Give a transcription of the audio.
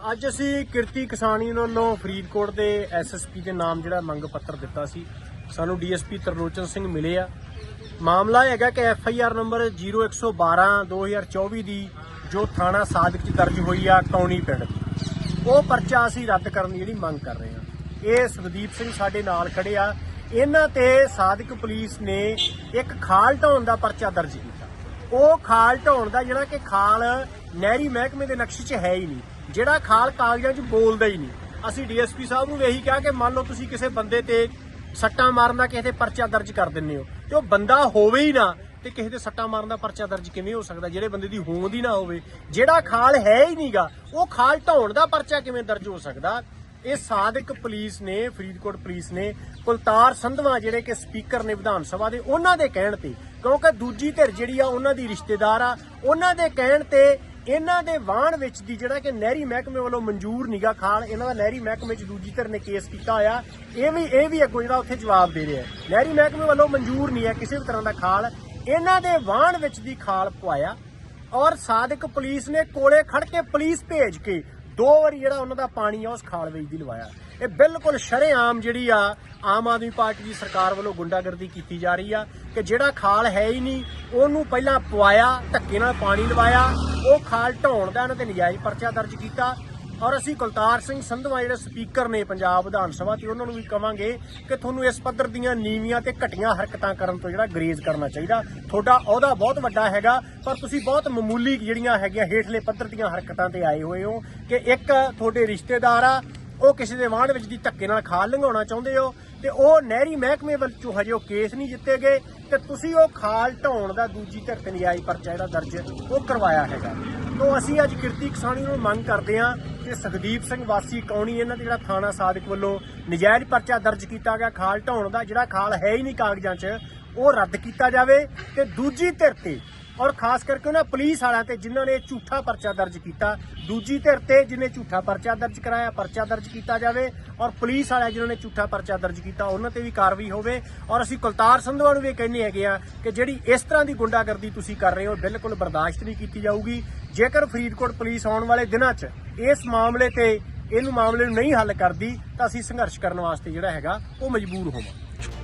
ਅੱਜ ਅਸੀਂ ਕਿਰਤੀ ਕਿਸਾਨੀ ਵੱਲੋਂ ਫਰੀਦਕੋਟ ਦੇ ਐਸਐਸਪੀ ਦੇ ਨਾਮ ਜਿਹੜਾ ਮੰਗ ਪੱਤਰ ਦਿੱਤਾ ਸੀ, ਸਾਨੂੰ ਡੀਐਸਪੀ ਤਰਲੋਚਨ ਸਿੰਘ ਮਿਲੇ ਆ। ਮਾਮਲਾ ਹੈਗਾ ਕਿ ਐਫਆਈਆਰ ਨੰਬਰ 0112 2024 ਦੀ ਜੋ ਥਾਣਾ ਸਾਦਿਕ ਚ ਦਰਜ ਹੋਈ ਆ, ਕੌਣੀ ਪਿੰਡ ਦੀ। ਉਹ ਪਰਚਾ ਅਸੀਂ ਰੱਦ ਕਰਨ ਦੀ ਜਿਹੜੀ ਮੰਗ ਕਰ ਰਹੇ ਹਾਂ। ਇਹ ਸੁਖਦੀਪ ਸਿੰਘ ਸਾਡੇ ਨਾਲ ਖੜੇ ਆ। ਇਹਨਾਂ ਤੇ ਸਾਦਿਕ ਪੁਲਿਸ ਨੇ ਇੱਕ ਖਾਲ ਢਾਉਣ ਦਾ ਪਰਚਾ ਦਰਜ ਕੀਤਾ। ਉਹ ਖਾਲ ਢਾਉਣ ਦਾ ਜਿਹੜਾ ਕਿ ਖਾਲ ਨਹਿਰੀ ਮਹਿਕਮੇ ਦੇ ਨਕਸ਼ੇ 'ਚ ਹੈ ਹੀ ਨਹੀਂ। ਜਿਹੜਾ ਖਾਲ ਕਾਗਜ਼ਾਂ 'ਚ ਬੋਲਦਾ ਹੀ ਨਹੀਂ। ਅਸੀਂ ਡੀਐਸਪੀ ਸਾਹਿਬ ਨੂੰ ਇਹੀ ਕਿਹਾ ਕਿ ਮੰਨ ਲਓ ਤੁਸੀਂ ਕਿਸੇ ਬੰਦੇ ਤੇ ਸੱਟਾਂ ਮਾਰਨ ਦਾ ਕਿਸੇ ਤੇ ਪਰਚਾ ਦਰਜ ਕਰ ਦਿੰਦੇ ਹੋ। ਤੇ ਉਹ ਬੰਦਾ ਹੋਵੇ ਹੀ ਨਾ ਤੇ ਕਿਸੇ ਤੇ ਸੱਟਾਂ ਮਾਰਨ ਦਾ ਪਰਚਾ ਦਰਜ ਕਿਵੇਂ ਹੋ ਸਕਦਾ? ਜਿਹੜੇ ਬੰਦੇ ਦੀ ਹੋਂਦ ਹੀ ਨਾ ਹੋਵੇ। ਜਿਹੜਾ ਖਾਲ ਹੈ ਹੀ ਨਹੀਂਗਾ ਉਹ ਖਾਲ ਢਾਉਣ ਦਾ ਪਰਚਾ ਕਿਵੇਂ ਦਰਜ ਹੋ ਸਕਦਾ? ਇਹ ਸਾਦਿਕ ਪੁਲਿਸ ਨੇ, ਫਰੀਦਕੋਟ ਪੁਲਿਸ ਨੇ, ਕੁਲਤਾਰ ਸੰਧਵਾ ਜਿਹੜੇ ਕਿ ਸਪੀਕਰ ਨੇ ਵਿਧਾਨ ਸਭਾ ਦੇ, ਉਹਨਾਂ ਦੇ ਕਹਿਣ ਤੇ, ਕਿਉਂਕਿ ਦੂਜੀ ਧਿਰ ਜਿਹੜੀ ਆ, ਉਹਨਾਂ ਦੀ ਰਿਸ਼ਤੇਦਾਰ ਆ, ਉਹਨਾਂ ਦੇ ਕਹਿਣ ਤੇ ਇਹਨਾਂ ਦੇ ਵਾਹਣ ਵਿੱਚ ਦੀ ਜਿਹੜਾ ਕਿ ਨਹਿਰੀ ਮਹਿਕਮੇ ਵੱਲੋਂ ਮਨਜ਼ੂਰ ਨਿਗਾ ਖਾਲ, ਇਹਨਾਂ ਦਾ ਨਹਿਰੀ ਮਹਿਕਮੇ 'ਚ ਦੂਜੀ ਧਿਰ ਨੇ ਕੇਸ ਕੀਤਾ ਹੋਇਆ। ਇਹ ਵੀ ਇਹ ਵੀ ਅੱਗੋਂ ਜਿਹੜਾ ਉੱਥੇ ਜਵਾਬ ਦੇ ਰਿਹਾ ਨਹਿਰੀ ਮਹਿਕਮੇ ਵੱਲੋਂ ਮਨਜ਼ੂਰ ਨਹੀਂ ਹੈ ਕਿਸੇ ਵੀ ਤਰ੍ਹਾਂ ਦਾ ਖਾਲ। ਇਹਨਾਂ ਦੇ ਵਾਹਣ ਵਿੱਚ ਦੀ ਖਾਲ ਪਵਾਇਆ ਔਰ ਸਾਦਿਕ ਪੁਲਿਸ ਨੇ ਕੋਲੇ ਖੜ ਕੇ ਪੁਲਿਸ ਭੇਜ ਕੇ ਦੋ ਵਾਰੀ ਜਿਹੜਾ ਉਹਨਾਂ ਦਾ ਪਾਣੀ ਆ, ਉਸ ਖਾਲ ਵਿੱਚ ਦੀ ਲਵਾਇਆ। ਇਹ ਬਿਲਕੁਲ ਸ਼ਰੇਆਮ ਜਿਹੜੀ ਆ, ਆਮ ਆਦਮੀ ਪਾਰਟੀ ਦੀ ਸਰਕਾਰ ਵੱਲੋਂ ਗੁੰਡਾਗਰਦੀ ਕੀਤੀ ਜਾ ਰਹੀ ਆ ਕਿ ਜਿਹੜਾ ਖਾਲ ਹੈ ਹੀ ਨਹੀਂ, ਉਹਨੂੰ ਪਹਿਲਾਂ ਪਵਾਇਆ, ਧੱਕੇ ਨਾਲ ਪਾਣੀ ਲਵਾਇਆ, ਉਹ ਖਾਲ ਢਾਉਣ ਦਾ ਇਹਨਾਂ ਤੇ ਨਜਾਇਜ਼ ਪਰਚਾ ਦਰਜ ਕੀਤਾ ਔਰ ਅਸੀਂ ਕੁਲਤਾਰ ਸਿੰਘ ਸੰਧਵਾ ਜਿਹੜੇ ਸਪੀਕਰ ਨੇ ਪੰਜਾਬ ਵਿਧਾਨ ਸਭਾ ਤੇ, ਉਹਨਾਂ ਨੂੰ ਵੀ ਕਵਾਂਗੇ ਕਿ ਤੁਹਾਨੂੰ ਇਸ ਪੱਧਰ ਦੀਆਂ ਨੀਵੀਆਂ ਤੇ ਘਟੀਆਂ ਹਰਕਤਾਂ ਕਰਨ ਤੋਂ ਜਿਹੜਾ ਗਰੇਜ਼ ਕਰਨਾ ਚਾਹੀਦਾ। ਤੁਹਾਡਾ ਅਹੁਦਾ ਬਹੁਤ ਵੱਡਾ ਹੈਗਾ, ਪਰ ਤੁਸੀਂ ਬਹੁਤ ਮਾਮੂਲੀ ਜਿਹੜੀਆਂ ਹੈਗੀਆਂ ਹੇਠਲੇ ਪੱਧਰ ਦੀਆਂ ਹਰਕਤਾਂ ਤੇ ਆਏ ਹੋਏ ਹੋ ਕਿ ਇੱਕ ਤੁਹਾਡੇ ਰਿਸ਼ਤੇਦਾਰ ਆ, ਉਹ ਕਿਸੇ ਦੇ ਵਾਹਣ ਵਿੱਚ ਦੀ ਧੱਕੇ ਨਾਲ ਖਾਲ ਲੰਘਾਉਣਾ ਚਾਹੁੰਦੇ ਹੋ ਤੇ ਉਹ ਨਹਿਰੀ ਮਹਿਕਮੇ ਵੱਲੋਂ ਹਜੇ ਉਹ ਕੇਸ ਨਹੀਂ ਜਿੱਤੇ ਗਏ ਤੇ ਤੁਸੀਂ ਉਹ ਖਾਲ ਢਾਉਣ ਦਾ ਦੂਜੀ ਧਿਰ ਤੇ ਨਜਾਇਜ਼ ਪਰਚਾ ਜਿਹੜਾ ਦਰਜ ਉਹ ਕਰਵਾਇਆ ਹੈਗਾ। ਤੋਂ ਅਸੀਂ ਅੱਜ ਕਿਰਤੀ ਕਿਸਾਨੀ ਨੂੰ ਮੰਗ ਕਰਦੇ ਹਾਂ ਕਿ ਸੁਖਦੀਪ ਸਿੰਘ ਵਾਸੀ ਕੌਣੀ ਇਹਨਾਂ ਤੇ ਜਿਹੜਾ ਥਾਣਾ ਸਾਦਿਕ ਵੱਲੋਂ ਨਜਾਇਜ਼ ਪਰਚਾ ਦਰਜ ਕੀਤਾ ਗਿਆ। ਖਾਲ ਢਾਉਣ ਦਾ ਜਿਹੜਾ ਖਾਲ ਹੈ ਹੀ ਨਹੀਂ ਕਾਗਜ਼ਾਂ 'ਚ, ਉਹ ਰੱਦ ਕੀਤਾ ਜਾਵੇ ਤੇ ਦੂਜੀ ਧਿਰ ਤੇ ਔਰ ਖਾਸ ਕਰਕੇ ਉਹਨਾਂ ਪੁਲਿਸ ਵਾਲਿਆਂ ਤੇ ਜਿਨ੍ਹਾਂ ਨੇ ਝੂਠਾ ਪਰਚਾ ਦਰਜ ਕੀਤਾ, ਦੂਜੀ ਧਿਰ ਤੇ ਜਿਹਨੇ ਝੂਠਾ ਪਰਚਾ ਦਰਜ ਕਰਾਇਆ, ਪਰਚਾ ਦਰਜ ਕੀਤਾ ਜਾਵੇ ਔਰ ਪੁਲਿਸ ਵਾਲਿਆਂ ਜਿਨ੍ਹਾਂ ਨੇ ਝੂਠਾ ਪਰਚਾ ਦਰਜ ਕੀਤਾ, ਉਹਨਾਂ ਤੇ ਵੀ ਕਾਰਵਾਈ ਹੋਵੇ। ਔਰ ਅਸੀਂ ਕੁਲਤਾਰ ਸੰਧਵਾ ਨੂੰ ਵੀ ਕਹਿੰਦੇ ਹੈਗੇ ਆ ਕਿ ਜਿਹੜੀ ਇਸ ਤਰ੍ਹਾਂ ਦੀ ਗੁੰਡਾਗਰਦੀ ਤੁਸੀਂ ਕਰ ਰਹੇ ਹੋ, ਬਿਲਕੁਲ ਬਰਦਾਸ਼ਤ ਨਹੀਂ ਕੀਤੀ ਜਾਊਗੀ। ਜੇਕਰ ਫਰੀਦਕੋਟ ਪੁਲਿਸ ਆਉਣ ਵਾਲੇ ਦਿਨਾਂ 'ਚ ਇਸ ਮਾਮਲੇ ਤੇ ਇਹਨੂੰ ਮਾਮਲੇ ਨੂੰ ਨਹੀਂ ਹੱਲ ਕਰਦੀ, ਤਾਂ ਅਸੀਂ ਸੰਘਰਸ਼ ਕਰਨ ਵਾਸਤੇ ਜਿਹੜਾ ਹੈਗਾ, ਉਹ ਮਜਬੂਰ ਹੋਵਾਂਗੇ।